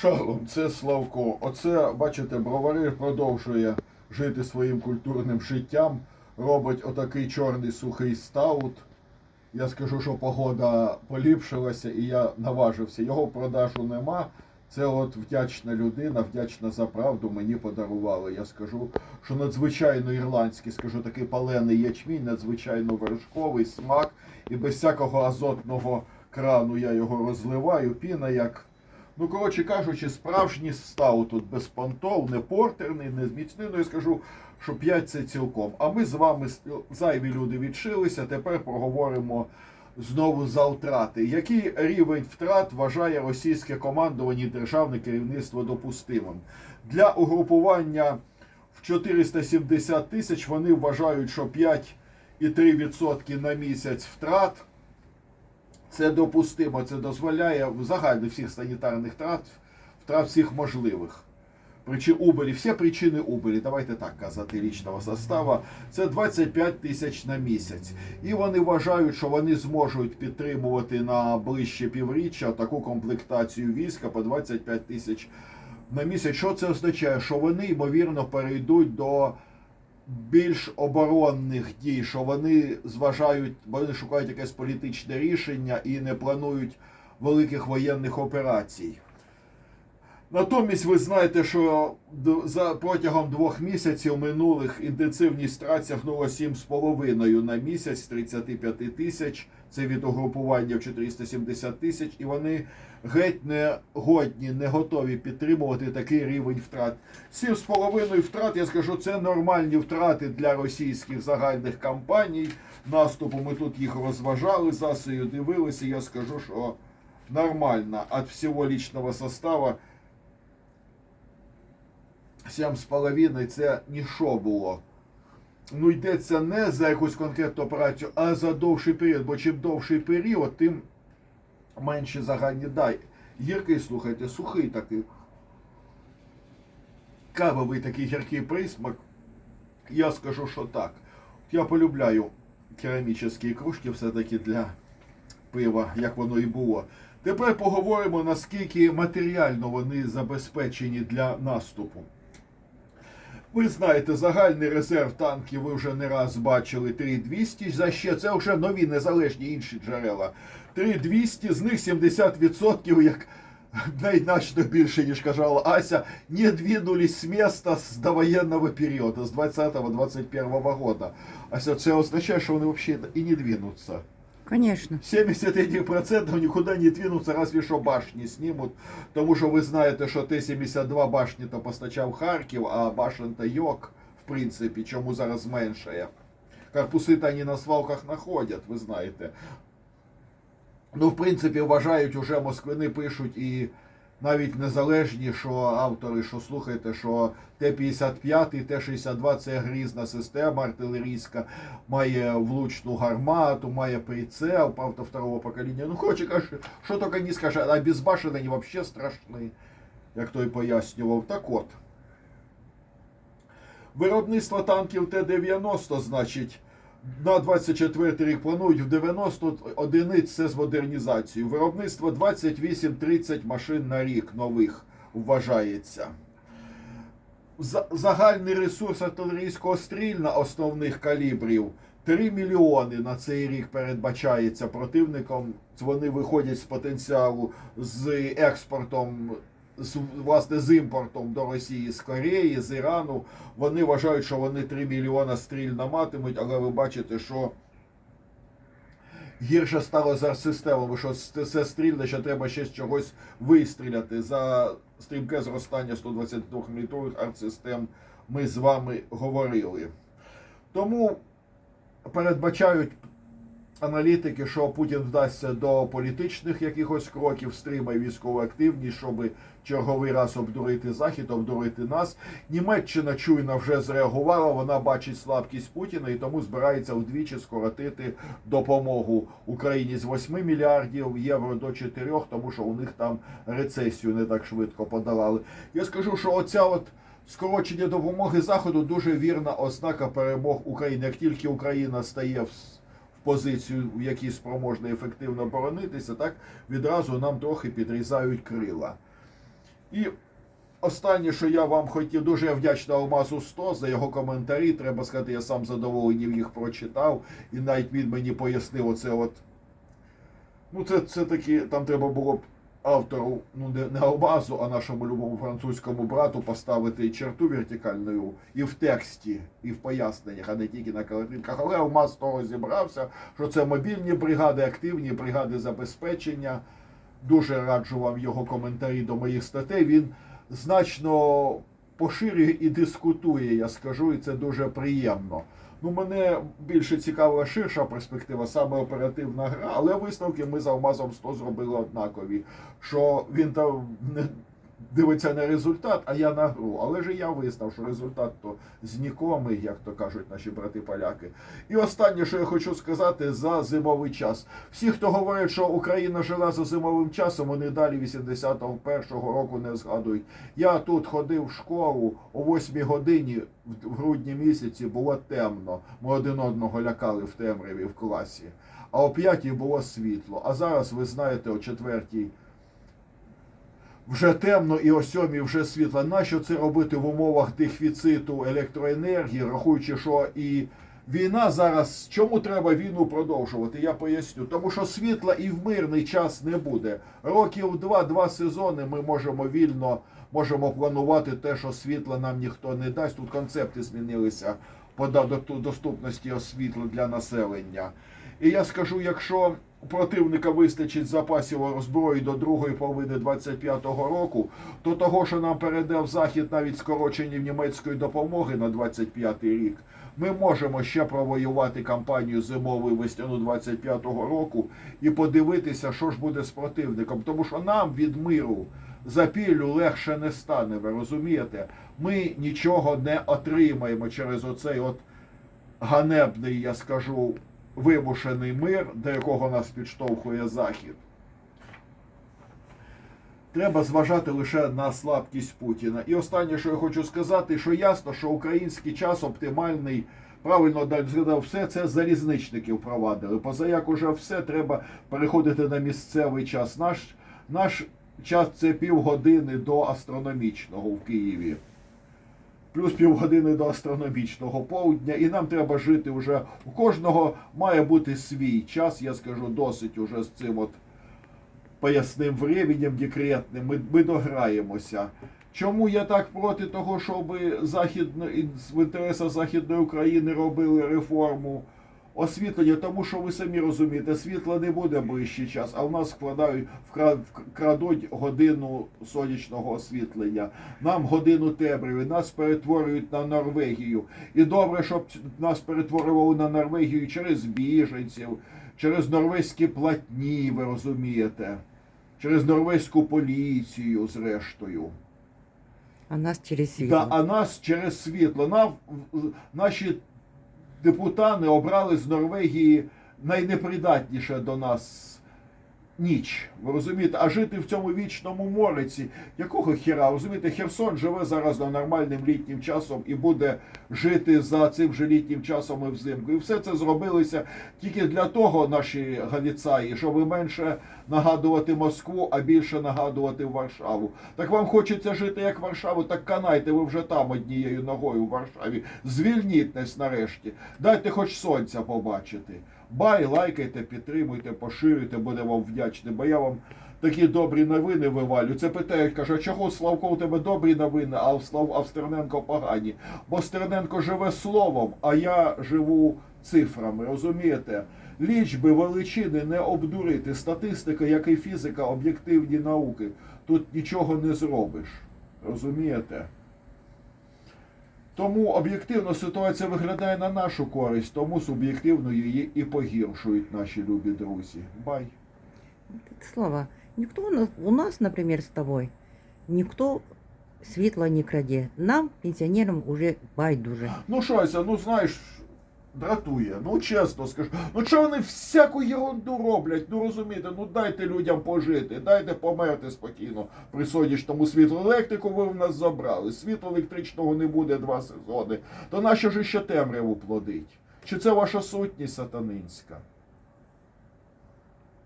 Шалом, це Славко. Оце, бачите, бровари продовжує жити своїм культурним життям. Робить отакий чорний сухий стаут. Я скажу, що погода поліпшилася і я наважився. Його продажу нема. Це от вдячна людина, вдячна за правду мені подарували. Я скажу, що надзвичайно ірландський, скажу такий палений ячмінь, надзвичайно вершковий смак. І без всякого азотного крану я його розливаю. Піна як. Ну, коротше кажучи, справжній став тут без понтов, не портерний, не міцний. Ну, я скажу, що 5 це цілком. А ми з вами зайві люди відшилися. Тепер поговоримо знову за втрати. Який рівень втрат вважає російське командування і державне керівництво допустимим? Для угрупування в 470 тисяч вони вважають, що 5,3% на місяць втрат. Це допустимо, це дозволяє в загальних всіх санітарних втрат, втрат всіх можливих. Причин убилі, всі причини убилі, давайте так казати, лічного состава, це 25 тисяч на місяць. І вони вважають, що вони зможуть підтримувати на ближче півріччя таку комплектацію війська по 25 тисяч на місяць. Що це означає? Що вони, ймовірно, перейдуть до більш оборонних дій, що вони зважають, вони шукають якесь політичне рішення і не планують великих воєнних операцій. Натомість ви знаєте, що за протягом двох місяців минулих інтенсивність втрат сягнула 7,5 на місяць 35 тисяч. Це від угрупування в 470 тисяч, і вони геть не годні, не готові підтримувати такий рівень втрат. 7,5 втрат, я скажу, це нормальні втрати для російських загальних кампаній. Наступу ми тут їх розважали, засою дивилися. Я скажу, що нормально від всього лічного состава. 7,5 це ніщо було. Ну, йдеться не за якусь конкретну операцію, а за довший період. Бо чим довший період, тим менше загальні дай. Гіркий, слухайте, сухий такий. Кавовий такий гіркий присмак. Я скажу, що так. Я полюбляю керамічні кружки все-таки для пива, як воно і було. Тепер поговоримо, наскільки матеріально вони забезпечені для наступу. Ви знаєте, загальний резерв танків ви вже не раз бачили 3200, за ще це вже нові незалежні інші джерела. 3200, з них 70%, як значно більше, ніж казала Ася, не двинулись з міста з довоєнного періоду, з 20-21 года. Ася, це означає, що вони взагалі і не двинуться. Конечно. 71% никуда не двинутся, разве що башні снимут. Тому що ви знаєте, що Т-72 башні то постачав Харків, а башен то Йок, в принципі, чому зараз меншає. Корпуси то вони на свалках знаходять, ви знаєте. Ну, в принципі, вважають, уже москвини пишуть і навіть незалежні, що автори, що слухайте, що Т-55 і Т-62 це грізна система артилерійська, має влучну гармату, має прицел, правда, второго покоління. Ну, хоче каже, що тільки не скаже, а безбашені взагалі страшні, як той пояснював. Так от. Виробництво танків Т-90, значить, на 24 рік планують в 90 одиниць це з модернізацією. Виробництво 28-30 машин на рік нових вважається. За- Загальний ресурс артилерійського стрільна основних калібрів 3 мільйони на цей рік передбачається противником. Вони виходять з потенціалу з експортом, з, власне, з імпортом до Росії з Кореї, з Ірану. Вони вважають, що вони 3 мільйона стрільна матимуть, але ви бачите, що гірше стало за системами, що це стрільне, що треба ще з чогось вистріляти. За стрімке зростання 122 мм артсистем ми з вами говорили. Тому передбачають аналітики, що Путін вдасться до політичних якихось кроків, стримає військову активність, щоб черговий раз обдурити Захід, обдурити нас. Німеччина чуйно вже зреагувала, вона бачить слабкість Путіна і тому збирається вдвічі скоротити допомогу Україні з 8 мільярдів євро до 4, тому що у них там рецесію не так швидко подолали. Я скажу, що оця от. Скорочення допомоги Заходу дуже вірна ознака перемог України. Як тільки Україна стає в позицію, в якій спроможна ефективно боронитися, так відразу нам трохи підрізають крила. І останнє, що я вам хотів, дуже я вдячний Алмазу 100 за його коментарі. Треба сказати, я сам задоволенням їх прочитав, і навіть він мені пояснив оце от. Ну, це, це таки, там треба було б автору, ну не, не Албазу, а нашому любому французькому брату поставити черту вертикальною і в тексті, і в поясненнях, а не тільки на картинках. Але Алмаз того зібрався, що це мобільні бригади, активні бригади забезпечення. Дуже раджу вам його коментарі до моїх статей. Він значно поширює і дискутує, я скажу, і це дуже приємно. Ну, мене більше цікавила ширша перспектива, саме оперативна гра, але висновки ми з Алмазом 100 зробили однакові. Що він там не дивиться на результат, а я на гру. Але ж я визнав, що результат то знікомий, як то кажуть наші брати-поляки. І останнє, що я хочу сказати за зимовий час. Всі, хто говорить, що Україна жила за зимовим часом, вони далі 81-го року не згадують. Я тут ходив в школу о 8 годині в грудні місяці було темно. Ми один одного лякали в темряві в класі. А о 5 було світло. А зараз, ви знаєте, о 4 вже темно і о 7 вже світло. Нащо це робити в умовах дефіциту електроенергії, рахуючи, що і війна зараз. Чому треба війну продовжувати? Я поясню. Тому що світла і в мирний час не буде. Років два-два сезони ми можемо вільно можемо планувати те, що світла нам ніхто не дасть. Тут концепти змінилися по доступності освітла для населення. І я скажу, якщо у противника вистачить запасів озброї до другої половини 25-го року, то того, що нам передав Захід навіть скороченням німецької допомоги на 25-й рік, ми можемо ще провоювати кампанію зимову весняну 25-го року і подивитися, що ж буде з противником. Тому що нам від миру запіллю легше не стане, ви розумієте? Ми нічого не отримаємо через оцей от ганебний, я скажу, вимушений мир, до якого нас підштовхує Захід. Треба зважати лише на слабкість Путіна. І останнє, що я хочу сказати, що ясно, що український час оптимальний. Правильно згадав, все це залізничники впровадили. Позаяк уже все треба переходити на місцевий час. Наш, наш час це півгодини до астрономічного в Києві плюс півгодини до астрономічного полудня, і нам треба жити вже. У кожного має бути свій час, я скажу, досить уже з цим от поясним временем декретним. Ми, ми дограємося. Чому я так проти того, щоб західно, в інтересах Західної України робили реформу освітлення? Тому що ви самі розумієте, світла не буде ближчий час, а в нас вкладають, вкрадуть годину сонячного освітлення, нам годину темряви, нас перетворюють на Норвегію. І добре, щоб нас перетворювали на Норвегію через біженців, через норвезькі платні, ви розумієте, через норвезьку поліцію, зрештою. А нас через світ. Да, а нас через світло. Нам, наші депутати обрали з Норвегії найнепридатніше до нас ніч. Ви розумієте? А жити в цьому вічному мориці, якого хіра? Розумієте, Херсон живе зараз на нормальним літнім часом і буде жити за цим же літнім часом і взимку. І все це зробилося тільки для того, наші галіцаї, щоб менше нагадувати Москву, а більше нагадувати Варшаву. Так вам хочеться жити як Варшаву, так канайте, ви вже там однією ногою в Варшаві. Звільнітесь нарешті. Дайте хоч сонця побачити. Бай, лайкайте, підтримуйте, поширюйте, будемо вам вдячні, бо я вам такі добрі новини вивалю. Це питають, каже, чого Славко у тебе добрі новини, а Слав а в Стерненко погані. Бо Стерненко живе словом, а я живу цифрами. Розумієте? Лічби, величини не обдурити. Статистика, як і фізика, об'єктивні науки. Тут нічого не зробиш. Розумієте? Тому об'єктивно ситуація виглядає на нашу користь, тому суб'єктивно її і погіршують наші любі друзі. Бай. Слава, ніхто у нас, наприклад, з тобою, ніхто світла не краде. Нам, пенсіонерам, уже байдуже. Ну щось, ну знаєш, дратує. Ну чесно скажу. Ну чого вони всяку ерунду роблять? Ну розумієте, ну дайте людям пожити, дайте померти спокійно при сонячному світлу. Електрику ви в нас забрали. Світло електричного не буде два сезони. То нащо ж ще темряву плодить? Чи це ваша сутність сатанинська?